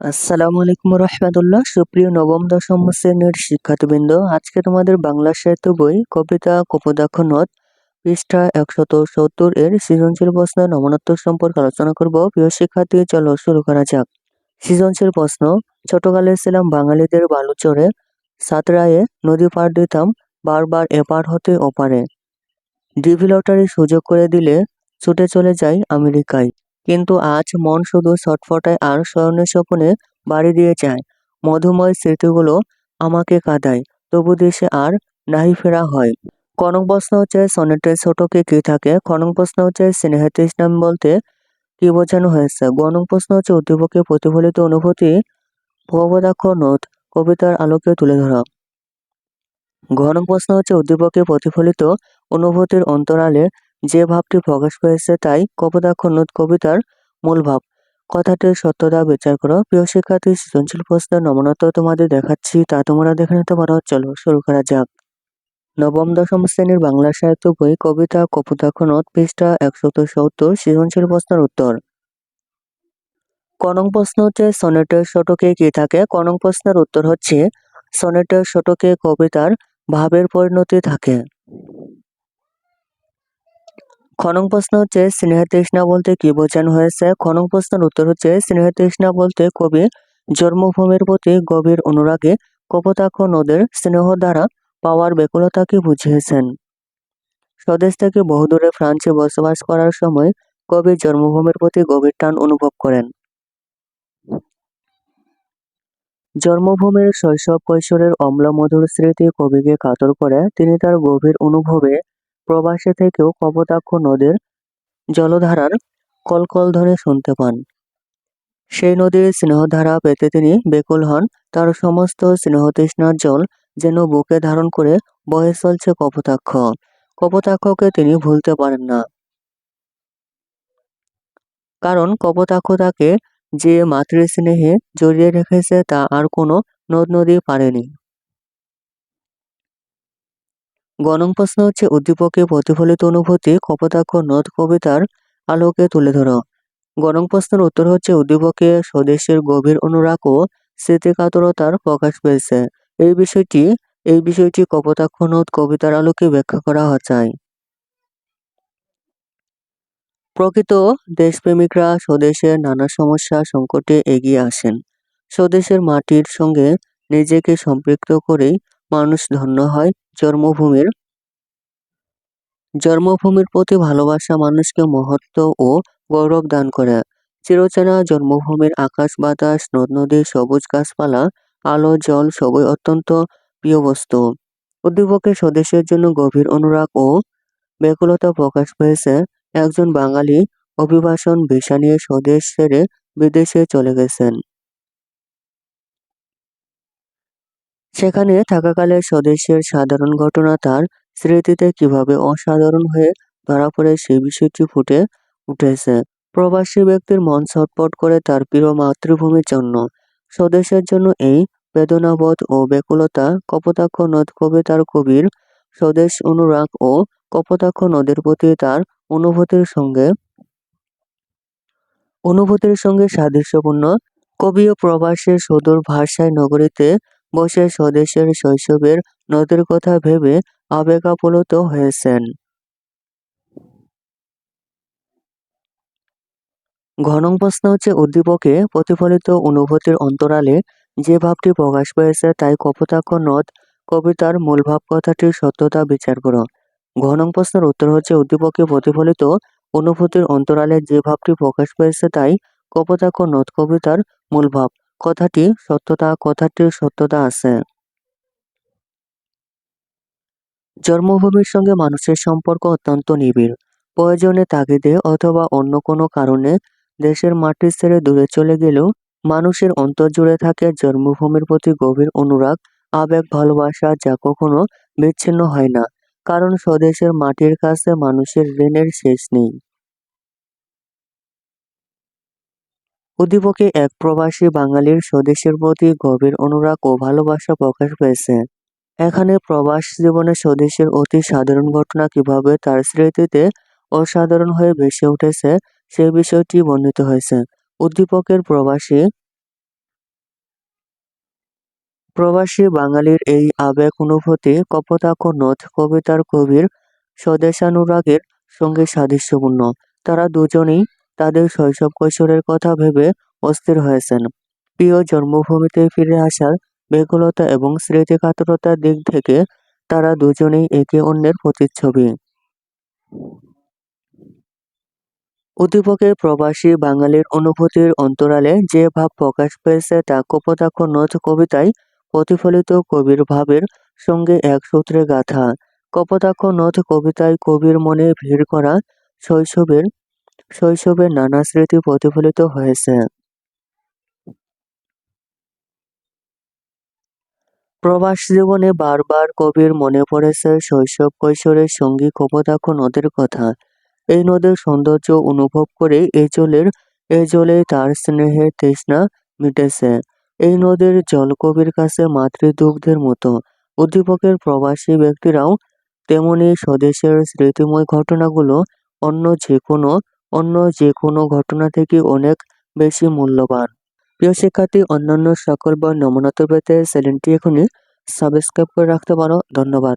আসসালামু আলাইকুম রহমতুল্লাহ। সুপ্রিয় নবম, দশম শ্রেণির শিক্ষার্থীবৃন্দ, আজকে তোমাদের বাংলা সাহিত্য বই কবিতা কপোদাক্ষ নদ পৃষ্ঠা একশত সত্তর এর সৃজনশীল প্রশ্ন নমনোত্তর সম্পর্কে আলোচনা করব। প্রিয় শিক্ষার্থী, চলো শুরু করা যাক। সৃজনশীল প্রশ্ন, ছোটকালে ছিলাম বাঙালিদের বালুচরে সাতরায়ে নদী পার দিতাম, বারবার এপার হতে ওপারে। ডিভি লটারি সুযোগ করে দিলে ছুটে চলে যাই আমেরিকায়। কিন্তু আজ মন শুধু ছটফটায় আর স্বর্ণের স্বপনে বাড়ি দিয়ে যায়। মধুময় স্মৃতিগুলো আমাকে কাঁদায়, তবু দেশে আর নাহি ফেরা হয়। কনক প্রশ্ন হচ্ছে সনেটের ছোটকে কি থাকে? খনক প্রশ্ন হচ্ছে স্নেহের তৃষ্ণাম বলতে কি বোঝানো হয়েছে? গণক প্রশ্ন হচ্ছে উদ্দীপকে প্রতিফলিত অনুভূতি ভগবদাক্ষ নোট, কবিতার আলোকে তুলে ধরা। ঘনক প্রশ্ন হচ্ছে উদ্দীপকে প্রতিফলিত অনুভূতির অন্তরালে যে ভাবটি প্রকাশ পেয়েছে তাই কপোতাক্ষ নোট কবিতার মূল ভাব। কথাটির সত্যতা বিচার করো। প্রিয় শিক্ষার্থী, সৃজনশীল প্রশ্নের নমনত তোমাদের দেখাচ্ছি, তা তোমরা দেখে নিতে পারো। চলো শুরু করা যাক। নবম, দশম শ্রেণির বাংলা সাহিত্য বই কবিতা কপোতাক্ষ নোট পৃষ্ঠা একশত সত্তর, সৃজনশীল প্রশ্নের উত্তর। কনক প্রশ্ন হচ্ছে, সনেটের শতকে কি থাকে? কনক প্রশ্নের উত্তর হচ্ছে, সনেটের শতকে কবিতার ভাবের পরিণতি থাকে। খনক প্রশ্ন হচ্ছে, স্নেহ তৃষ্ণা বলতে কি বোঝানো হয়েছে? খনক প্রশ্নের উত্তর হচ্ছে, স্নেহ তৃষ্ণা বলতে কবি জন্মভূমির প্রতি গভীর অনুরাগে কপোতাক্ষ নদের স্নেহ দ্বারা পাওয়ার ব্যাকুলতাকে বুঝিয়েছেন? স্বদেশ থেকে বহুদূরে ফ্রান্সে বসবাস করার সময় কবি জন্মভূমির প্রতি গভীর টান অনুভব করেন। জন্মভূমির শৈশব কৈশোরের অম্লমধুর স্মৃতি কবিকে কাতর করে, তিনি তার গভীর অনুভবে প্রবাসে থেকেও কপোতাক্ষ নদীর জলধারার কলকল ধরে শুনতে পান। সেই নদীর স্নেহধারা পেতে তিনি বেকুল হন। তার সমস্ত স্নেহতৃষ্ণার জল যেন বুকে ধারণ করে বয়ে চলছে কপোতাক্ষ। কপোতাক্ষকে তিনি ভুলতে পারেন না। কারণ কপোতাক্ষ তাকে যে মাতৃস্নেহে জড়িয়ে রেখেছে তা আর কোনো নদ নদী পারেনি। গণং প্রশ্ন হচ্ছে উদ্দীপকে প্রতিফলিত অনুভূতি, কপোতাক্ষ নদ কবিতার আলোকে তুলে ধরো। গণং প্রশ্নের উত্তর হচ্ছে, উদ্দীপকে স্বদেশের গভীর অনুরাগ ও স্মৃতিকাতরতার প্রকাশ পেয়েছে। এই বিষয়টি এই বিষয়টি কপোতাক্ষ নদ কবিতার আলোকে ব্যাখ্যা করা যায়। প্রকৃত দেশপ্রেমিকরা স্বদেশের নানা সমস্যা সংকটে এগিয়ে আসেন। স্বদেশের মাটির সঙ্গে নিজেকে সম্পৃক্ত করেই মানুষ ধন্য হয় জন্মভূমির। জন্মভূমির প্রতি ভালোবাসা মানুষকে মহত্ব ও গৌরব দান করে। চিরচেনা জন্মভূমির আকাশ বাতাস, নদ নদী, সবুজ গাছপালা, আলো, জল সবই অত্যন্ত প্রিয় বস্তু। উদ্দীপকের স্বদেশের জন্য গভীর অনুরাগ ও ব্যাকুলতা প্রকাশ পেয়েছে। একজন বাঙালি অভিবাসন ভিসা নিয়ে স্বদেশ ছেড়ে বিদেশে চলে গেছেন। সেখানে থাকাকালে স্বদেশের সাধারণ ঘটনা তার স্মৃতিতে কীভাবে অসাধারণ হয়ে ধরা পড়ে সেই বিষয়টি ফুটে উঠেছে। প্রবাসী ব্যক্তির মন ছটপট করে তার প্রিয় মাতৃভূমির জন্য। স্বদেশের জন্য এই বেদনাবোধ ও ব্যাকুলতা কপোতাক্ষ নদ কবিতার কবির স্বদেশ অনুরাগ ও কপোতাক্ষ নদের প্রতি তার অনুভূতির সঙ্গে অনুভূতির সঙ্গে সাদৃশ্যপূর্ণ। কবি ও প্রবাসের সুদূর ভাষায় নগরীতে বসে স্বদেশের শৈশবের নদীর কথা ভেবে আবেগাপ্লুত হয়েছেন। ঘনং প্রশ্ন হচ্ছে, উদ্দীপকে প্রতিফলিত অনুভূতির অন্তরালে যে ভাবটি প্রকাশ পেয়েছে তাই কপোতাক্ষ নদ কবিতার মূল ভাব কথাটির সত্যতা বিচার করো। ঘনং প্রশ্নের উত্তর হচ্ছে, উদ্দীপকে প্রতিফলিত অনুভূতির অন্তরালে যে ভাবটি প্রকাশ পেয়েছে তাই কপোতাক্ষ নদ কবিতার মূল ভাব। কথাটি সত্যতা, কথাটির সত্যতা আছে। জন্মভূমির সঙ্গে মানুষের সম্পর্ক অত্যন্ত নিবিড়। প্রয়োজনে তাগিদে অথবা অন্য কোনো কারণে দেশের মাটি ছেড়ে দূরে চলে গেলেও মানুষের অন্তর জুড়ে থাকে জন্মভূমির প্রতি গভীর অনুরাগ, আবেগ, ভালোবাসা যা কখনো বিচ্ছিন্ন হয় না। কারণ স্বদেশের মাটির কাছে মানুষের ঋণের শেষ নেই। উদ্দীপকে এক প্রবাসী বাঙালির স্বদেশের প্রতি গভীর অনুরাগ ও ভালোবাসা প্রকাশ পেয়েছে। এখানে প্রবাস জীবনে স্বদেশের অতি সাধারণ ঘটনা কীভাবে তার স্মৃতিতে অসাধারণ হয়ে ভেসে উঠেছে, সে বিষয়টি বর্ণিত হয়েছে। উদ্দীপকের প্রবাসী প্রবাসী বাঙালির এই আবেগ অনুভূতি কপোতাক্ষ নদ কবিতার কবির স্বদেশানুরাগের সঙ্গে সাদৃশ্যপূর্ণ। তারা দুজনেই তাদের শৈশব কৈশোরের কথা ভেবে অস্থির হয়েছেন। প্রিয় জন্মভূমিতে ফিরে আসার ব্যাকুলতা এবং স্মৃতিকাতরতার দিক থেকে তারা দুজনেই একে অন্যের প্রতিচ্ছবি। উদ্দীপকের প্রবাসী বাঙালির অনুভূতির অন্তরালে যে ভাব প্রকাশ পেয়েছে তা কপোতাক্ষ নথ কবিতায় প্রতিফলিত কবির ভাবের সঙ্গে এক সূত্রে গাথা। কপোতাক্ষ নথ কবিতায় কবির মনে ভিড় করা শৈশবের শৈশবের নানা স্মৃতি প্রতিফলিত হয়েছে। প্রবাস জীবনে বারবার কবির মনে পড়েছে শৈশব কৈশোরের সঙ্গী কপোতাক্ষ নদের কথা। এই নদের সৌন্দর্য অনুভব করে এই জলের এই জলে তার স্নেহের তৃষ্ণা মিটেছে। এই নদীর জল কবির কাছে মাতৃদুগ্ধের মতো। উদ্দীপকের প্রবাসী ব্যক্তিরাও তেমনি স্বদেশের স্মৃতিময় ঘটনাগুলো অন্য যে কোনো অন্য যে কোনো ঘটনা থেকে অনেক বেশি মূল্যবান। প্রিয় শিক্ষার্থী, অন্যান্য সকল বা নমুনাতে পেতে চ্যানেলটি এখনই সাবস্ক্রাইব করে রাখতে পারো। ধন্যবাদ।